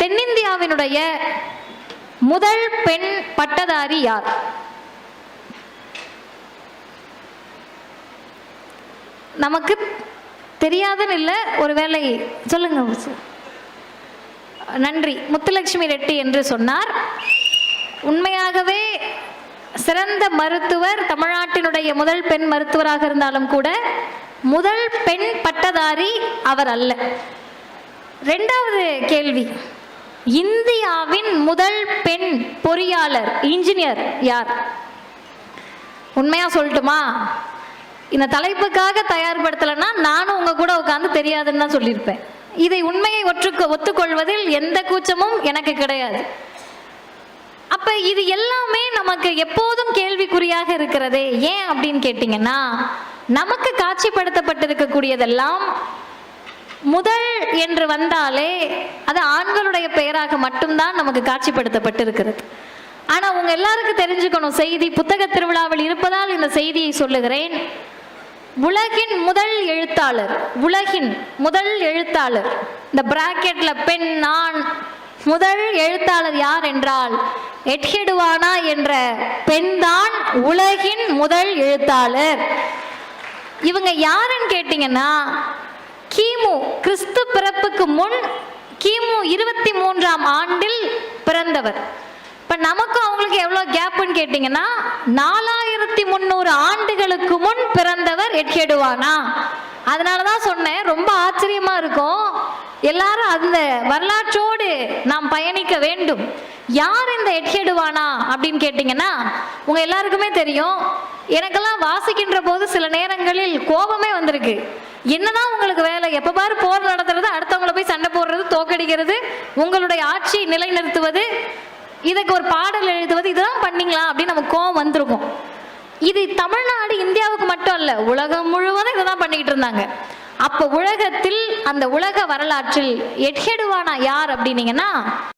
தென்னிந்தியாவினுடைய முதல் பெண் பட்டதாரி யார்? நமக்கு தெரியாதுன்னு இல்லை ஒருவேளை சொல்லுங்க நன்றி. முத்துலட்சுமி ரெட்டி என்று சொன்னார். உண்மையாகவே சிறந்த மருத்துவர் தமிழ்நாட்டினுடைய முதல் பெண் மருத்துவராக இருந்தாலும் கூட முதல் பெண் பட்டதாரி அவர் அல்ல. ரெண்டாவது கேள்வி. இந்தியாவின் முதல் பெண் பொறியாளர் இன்ஜினியர் யார்? உண்மையா சொல்லட்டுமா? இந்த தலைப்புக்காக தயார்படுத்தலைன்னா நானும் உங்க கூட உட்காந்து தெரியாதுன்னு தான் சொல்லியிருப்பேன். இதை உண்மையை ஒற்றுக்கு ஒத்துக்கொள்வதில் எந்த கூச்சமும் எனக்கு கிடையாது. அப்ப இது எல்லாமே நமக்கு எப்போதும் கேள்விக்குறியாக இருக்கிறதே ஏன் அப்படின்னு கேட்டிங்கன்னா நமக்கு காட்சிப்படுத்தப்பட்டிருக்கக்கூடியதெல்லாம் முதல் என்று வந்தாலே அது ஆண்களுடைய பெயராக மட்டும்தான் நமக்கு காட்சிப்படுத்தப்பட்டிருக்கிறது. ஆனா உங்க எல்லாருக்கும் தெரிஞ்சுக்கணும் செய்தி புத்தக திருவிழாவில் இருப்பதால் இந்த செய்தியை சொல்லுகிறேன். உலகின் முதல் எழுத்தாளர் உலகின் முதல் எழுத்தாளர் இந்த பிராக்கெட்ல பெண் நான் முதல் எழுத்தாளர் யார் என்றால் எட்ஹெடுவானா என்ற பெண்தான் உலகின் முதல் எழுத்தாளர். இவங்க யாருன்னு கேட்டிங்கன்னா கிமு கிறிஸ்து பிறப்புக்கு முன் கிமு இருபத்தி மூன்றாம் ஆண்டில் பிறந்தவர். இப்போ நமக்கும் அவங்களுக்கு எவ்வளோ கேப்புன்னு கேட்டிங்கன்னா நாலாயிரத்தி முந்நூறு ஆண்டுகளுக்கு முன் பிறந்தவர் எட்கெடுவானா? அதனால தான் சொன்னேன் ரொம்ப ஆச்சரியமாக இருக்கும். எல்லாரும் அந்த வரலாற்றோடு நாம் பயணிக்க வேண்டும். யார் இந்த எட்கெடுவானா அப்படின்னு கேட்டிங்கன்னா உங்கள் எல்லாருக்குமே தெரியும் எனக்கெல்லாம் வாசிக்கின்ற போது சில நேரங்களில் கோபமே வந்திருக்கு. என்னதான் உங்களுக்கு வேலை? எப்ப பாரு போர் நடத்துறது அடுத்தவங்களை போய் சண்டை போடுறது தோக்கடிக்கிறது உங்களுடைய ஆட்சியை நிலைநிறுத்துவது இதுக்கு ஒரு பாடல் எழுதுவது இதெல்லாம் பண்ணீங்களா? அப்படின்னு நமக்கு கோபம் வந்திருக்கும். இது தமிழ்நாடு இந்தியாவுக்கு மட்டும் அல்ல உலகம் முழுவதும் இதை தான் பண்ணிக்கிட்டு இருந்தாங்க. அப்போ உலகத்தில் அந்த உலக வரலாற்றில் எட்ஹெடுவானா யார் அப்படின்னீங்கன்னா